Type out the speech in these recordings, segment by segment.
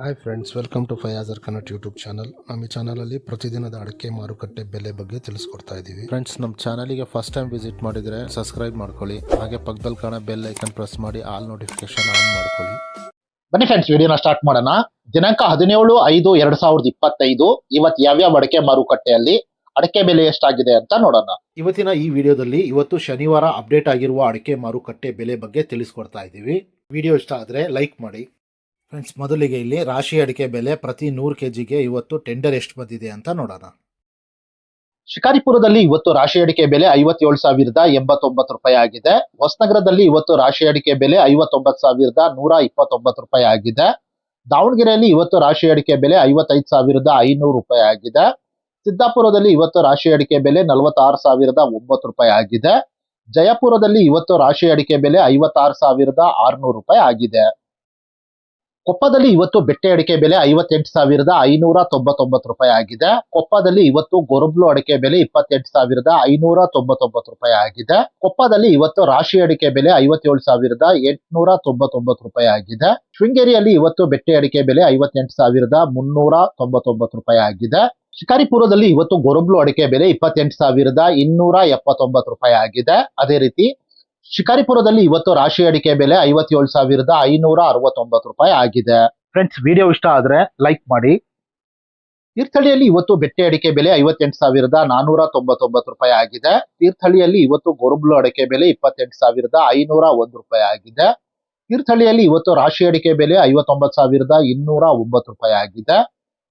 Hi friends welcome to ಫಯಾಜರ್ ಕನ್ನಟ್ YouTube channel ನಮ್ಮ ಈ ಚಾನಲಲ್ಲಿ ಪ್ರತಿದಿನದ ಅಡಿಕೆ ಮಾರುಕಟ್ಟೆ ಬೆಲೆ ಬಗ್ಗೆ ತಿಳಿಸ್ಕೊಡ್ತಾ ಇದ್ದೀವಿ. ಫ್ರೆಂಡ್ಸ್ ನಮ್ಮ ಚಾನಲಿಗೆ ಫಸ್ಟ್ ಟೈಮ್ ವಿಸಿಟ್ ಮಾಡಿದರೆ ಸಬ್ಸ್ಕ್ರೈಬ್ ಮಾಡ್ಕೊಳ್ಳಿ. ಹಾಗೆ ಪಕ್ಕದಲ್ಲಿ ಕಾಣೋ ಬೆಲ್ ಐಕನ್ ಪ್ರೆಸ್ ಮಾಡಿ ಆಲ್ ನೋಟಿಫಿಕೇಶನ್ ಆನ್ ಮಾಡ್ಕೊಳ್ಳಿ. ಬನ್ನಿ ಫ್ರೆಂಡ್ಸ್ ವಿಡಿಯೋನ ಸ್ಟಾರ್ಟ್ ಮಾಡೋಣ. ದಿನಾಂಕ ಹದಿನೇಳು ಐದು ಎರಡ್ ಸಾವಿರದ ಇಪ್ಪತ್ತೈದು. ಇವತ್ತು ಯಾವ್ಯಾವ ಅಡಿಕೆ ಮಾರುಕಟ್ಟೆಯಲ್ಲಿ ಅಡಕೆ ಬೆಲೆ ಎಷ್ಟಾಗಿದೆ ಅಂತ ನೋಡೋಣ. ಇವತ್ತಿನ ಈ ವಿಡಿಯೋದಲ್ಲಿ ಇವತ್ತು ಶನಿವಾರ ಅಪ್ಡೇಟ್ ಆಗಿರುವ ಅಡಿಕೆ ಮಾರುಕಟ್ಟೆ ಬೆಲೆ ಬಗ್ಗೆ ತಿಳಿಸ್ಕೊಡ್ತಾ ಇದ್ದೀವಿ. ವಿಡಿಯೋ ಇಷ್ಟ ಆದರೆ ಲೈಕ್ ಮಾಡಿ. ಫ್ರೆಂಡ್ಸ್ ಮೊದಲಿಗೆ ಇಲ್ಲಿ ರಾಶಿ ಅಡಿಕೆ ಬೆಲೆ ಪ್ರತಿ ನೂರು ಕೆ ಜಿಗೆ ಇವತ್ತು ಟೆಂಡರ್ ಎಷ್ಟು ಬಂದಿದೆ ಅಂತ ನೋಡೋಣ. ಶಿಕಾರಿಪುರದಲ್ಲಿ ಇವತ್ತು ರಾಶಿ ಅಡಿಕೆ ಬೆಲೆ ಐವತ್ತೇಳು ಸಾವಿರದ ಎಂಬತ್ತೊಂಬತ್ತು ರೂಪಾಯಿ ಆಗಿದೆ. ಹೊಸನಗರದಲ್ಲಿ ಇವತ್ತು ರಾಶಿ ಅಡಿಕೆ ಬೆಲೆ ಐವತ್ತೊಂಬತ್ತು ಸಾವಿರದ ನೂರ ಇಪ್ಪತ್ತೊಂಬತ್ತು ರೂಪಾಯಿ ಆಗಿದೆ. ದಾವಣಗೆರೆಯಲ್ಲಿ ಇವತ್ತು ರಾಶಿ ಅಡಿಕೆ ಬೆಲೆ ಐವತ್ತೈದು ಸಾವಿರದ ಐನೂರು ರೂಪಾಯಿ ಆಗಿದೆ. ಸಿದ್ದಾಪುರದಲ್ಲಿ ಇವತ್ತು ರಾಶಿ ಅಡಿಕೆ ಬೆಲೆ ನಲವತ್ತಾರು ಸಾವಿರದ ಒಂಬತ್ತು ರೂಪಾಯಿ ಆಗಿದೆ. ಜಯಪುರದಲ್ಲಿ ಇವತ್ತು ರಾಶಿ ಅಡಿಕೆ ಬೆಲೆ ಐವತ್ತಾರು ಸಾವಿರದ ಆರುನೂರು ರೂಪಾಯಿ ಆಗಿದೆ. ಕೊಪ್ಪದಲ್ಲಿ ಇವತ್ತು ಬೆಟ್ಟೆ ಅಡಿಕೆ ಬೆಲೆ ಐವತ್ತೆಂಟು ಸಾವಿರದ ಐನೂರ ತೊಂಬತ್ತೊಂಬತ್ತು ರೂಪಾಯಿ ಆಗಿದೆ. ಕೊಪ್ಪದಲ್ಲಿ ಇವತ್ತು ಗೊರಬ್ಲು ಅಡಿಕೆ ಬೆಲೆ ಇಪ್ಪತ್ತೆಂಟು ಸಾವಿರದ ಐನೂರ ತೊಂಬತ್ತೊಂಬತ್ತು ರೂಪಾಯಿ ಆಗಿದೆ. ಕೊಪ್ಪದಲ್ಲಿ ಇವತ್ತು ರಾಶಿ ಅಡಿಕೆ ಬೆಲೆ ಐವತ್ತೇಳು ಸಾವಿರದ ಎಂಟುನೂರ ತೊಂಬತ್ತೊಂಬತ್ತು ರೂಪಾಯಿ ಆಗಿದೆ. ಶೃಂಗೇರಿಯಲ್ಲಿ ಇವತ್ತು ಬೆಟ್ಟೆ ಅಡಿಕೆ ಬೆಲೆ ಐವತ್ತೆಂಟು ಸಾವಿರದ ಮುನ್ನೂರ ತೊಂಬತ್ತೊಂಬತ್ತು ರೂಪಾಯಿ ಆಗಿದೆ. ಶಿಕಾರಿಪುರದಲ್ಲಿ ಇವತ್ತು ಗೊರಬ್ಲು ಅಡಿಕೆ ಬೆಲೆ ಇಪ್ಪತ್ತೆಂಟು ಸಾವಿರದ ಇನ್ನೂರ ಎಪ್ಪತ್ತೊಂಬತ್ತು ರೂಪಾಯಿ ಆಗಿದೆ. ಅದೇ ರೀತಿ ಶಿಕಾರಿಪುರದಲ್ಲಿ ಇವತ್ತು ರಾಶಿ ಅಡಿಕೆ ಬೆಲೆ ಐವತ್ತೇಳು ಸಾವಿರದ ಐನೂರ ಅರವತ್ತೊಂಬತ್ತು ರೂಪಾಯಿ ಆಗಿದೆ. ಫ್ರೆಂಡ್ಸ್ ವಿಡಿಯೋ ಇಷ್ಟ ಆದ್ರೆ ಲೈಕ್ ಮಾಡಿ. ತೀರ್ಥಹಳ್ಳಿಯಲ್ಲಿ ಇವತ್ತು ಬೆಟ್ಟೆ ಅಡಿಕೆ ಬೆಲೆ ಐವತ್ತೆಂಟು ಸಾವಿರದ ನಾನೂರ ತೊಂಬತ್ತೊಂಬತ್ತು ರೂಪಾಯಿ ಆಗಿದೆ. ತೀರ್ಥಹಳ್ಳಿಯಲ್ಲಿ ಇವತ್ತು ಗೊರಬ್ಲು ಅಡಿಕೆ ಬೆಲೆ ಇಪ್ಪತ್ತೆಂಟು ಸಾವಿರದ ಐನೂರ ಒಂದು ರೂಪಾಯಿ ಆಗಿದೆ. ತೀರ್ಥಹಳ್ಳಿಯಲ್ಲಿ ಇವತ್ತು ರಾಶಿ ಅಡಿಕೆ ಬೆಲೆ ಐವತ್ತೊಂಬತ್ತು ಸಾವಿರದ ಇನ್ನೂರ ಒಂಬತ್ತು ರೂಪಾಯಿ ಆಗಿದೆ.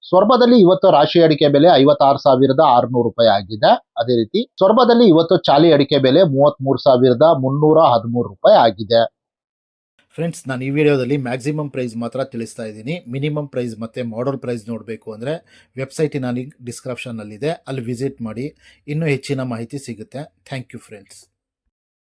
ಸೊರ್ಬದಲ್ಲಿ ಇವತ್ತು ರಾಶಿ ಅಡಿಕೆ ಬೆಲೆ ಐವತ್ತಾರು ಸಾವಿರದ ಆರುನೂರು ರೂಪಾಯಿ ಆಗಿದೆ. ಅದೇ ರೀತಿ ಸ್ವರ್ಭದಲ್ಲಿ ಇವತ್ತು ಚಾಲಿ ಅಡಿಕೆ ಬೆಲೆ ಮೂವತ್ತ್ಮೂರು ಸಾವಿರದ ಮುನ್ನೂರ ಹದಿಮೂರು ರೂಪಾಯಿ ಆಗಿದೆ. ಫ್ರೆಂಡ್ಸ್ ನಾನು ಈ ವಿಡಿಯೋದಲ್ಲಿ ಮ್ಯಾಕ್ಸಿಮಮ್ ಪ್ರೈಸ್ ಮಾತ್ರ ತಿಳಿಸ್ತಾ ಇದ್ದೀನಿ. ಮಿನಿಮಮ್ ಪ್ರೈಸ್ ಮತ್ತು ಮಾಡಲ್ ಪ್ರೈಸ್ ನೋಡಬೇಕು ಅಂದರೆ ವೆಬ್ಸೈಟಿನ ಲಿಂಕ್ ಡಿಸ್ಕ್ರಿಪ್ಷನ್ನಲ್ಲಿದೆ ಅಲ್ಲಿ ವಿಸಿಟ್ ಮಾಡಿ. ಇನ್ನೂ ಹೆಚ್ಚಿನ ಮಾಹಿತಿ ಸಿಗುತ್ತೆ. Thank you friends